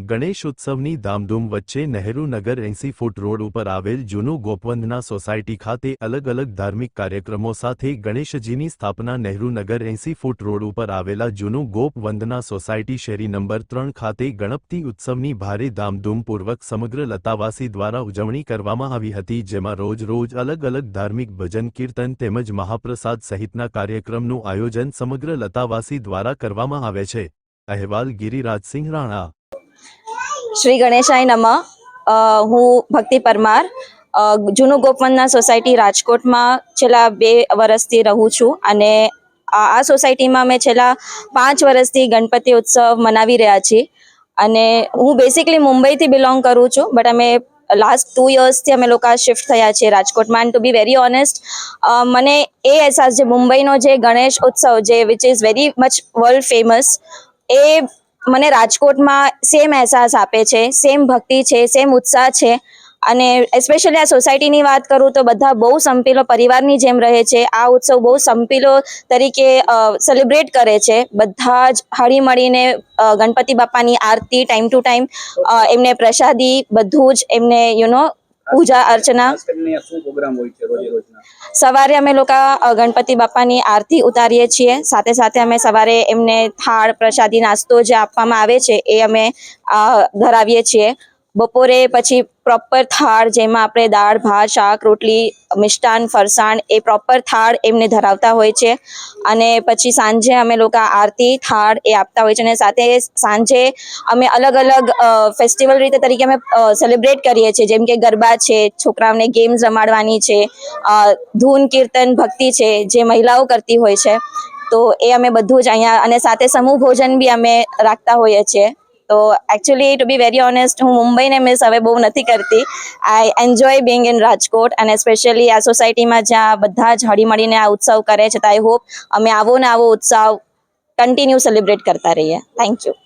ગણેશ ઉત્સવની ધામધૂમ વચ્ચે નહેરુ નગર એંસી ફૂટ રોડ ઉપર આવેલ જૂનું ગોપવંદના સોસાયટી ખાતે અલગ અલગ ધાર્મિક કાર્યક્રમો સાથે ગણેશજીની સ્થાપના નહેરુ નગર એંસી ફૂટ રોડ ઉપર આવેલા જૂનું ગોપવંદના સોસાયટી શેરી નંબર ત્રણ ખાતે ગણપતિ ઉત્સવની ભારે ધામધૂમપૂર્વક સમગ્ર લતાવાસી દ્વારા ઉજવણી કરવામાં આવી હતી, જેમાં રોજ રોજ અલગ અલગ ધાર્મિક ભજન, કીર્તન તેમજ મહાપ્રસાદ સહિતના કાર્યક્રમનું આયોજન સમગ્ર લતાવાસી દ્વારા કરવામાં આવે છે. અહેવાલ ગિરિરાજસિંહ રાણા શ્રી ગણેશાય નમઃ. હું ભક્તિ પરમાર. જૂનું ગોપવંદના સોસાયટી રાજકોટમાં છેલ્લા બે વર્ષથી રહું છું અને આ સોસાયટીમાં અમે છેલ્લા પાંચ વર્ષથી ગણપતિ ઉત્સવ મનાવી રહ્યા છીએ. અને હું બેસિકલી મુંબઈથી બિલોંગ કરું છું બટ અમે લાસ્ટ ટુ યર્સથી અમે લોકો શિફ્ટ થયા છીએ રાજકોટમાં. And to be very honest મને એ અહેસાસ, જે મુંબઈનો જે ગણેશ ઉત્સવ, જે which is very much world famous એ મને રાજકોટમાં સેમ અહેસાસ આપે છે સેમ ભક્તિ છે સેમ ઉત્સાહ છે અને એસ્પેશિયલી આ સોસાયટીની વાત કરું તો બધા બહુ સંપીલો, પરિવારની જેમ રહે છે. આ ઉત્સવ બહુ સંપીલો તરીકે સેલિબ્રેટ કરે છે. બધા જ હળી મળીને ગણપતિ બાપાની આરતી ટાઈમ ટુ ટાઈમ એમને પ્રસાદી બધું જ એમને you know Pooja Archana programme હોય છે સવારે અમે લોકો ગણપતિ બાપાની આરતી ઉતારીએ છીએ. સાથે સાથે અમે સવારે એમને થાળ, પ્રસાદી, નાસ્તો જે આપવામાં આવે છે એ અમે ધરાવીએ છીએ. બપોરે પછી પ્રોપર થાળ જેમાં આપણે દાળ, ભાત, શાક, રોટલી, મિષ્ટાન, ફરસાણ એ પ્રોપર થાળ એમને ધરાવતા હોય છે. અને પછી સાંજે અમે લોકો આરતી, થાળ એ આપતા હોય છે. અને સાથે સાંજે અમે અલગ અલગ ફેસ્ટિવલ રીતે તરીકે અમે સેલિબ્રેટ કરીએ છીએ. જેમ કે ગરબા છે, છોકરાઓને ગેમ્સ રમાડવાની છે ધૂન, કીર્તન, ભક્તિ છે, જે મહિલાઓ કરતી હોય છે. તો એ અમે બધું જ અહીંયા અને સાથે સમૂહ ભોજન બી અમે રાખતા હોઈએ છીએ. તો actually to be very honest હું મુંબઈને મિસ હવે બહુ નથી કરતી. I enjoy being in Rajkot અને સ્પેશિયલી આ સોસાયટીમાં જ્યાં બધા જ હળીમળીને આ ઉત્સવ કરે છે, તો આઈ હોપ અમે આવો ને આવો ઉત્સવ કન્ટિન્યુ સેલિબ્રેટ કરતા રહીએ. Thank you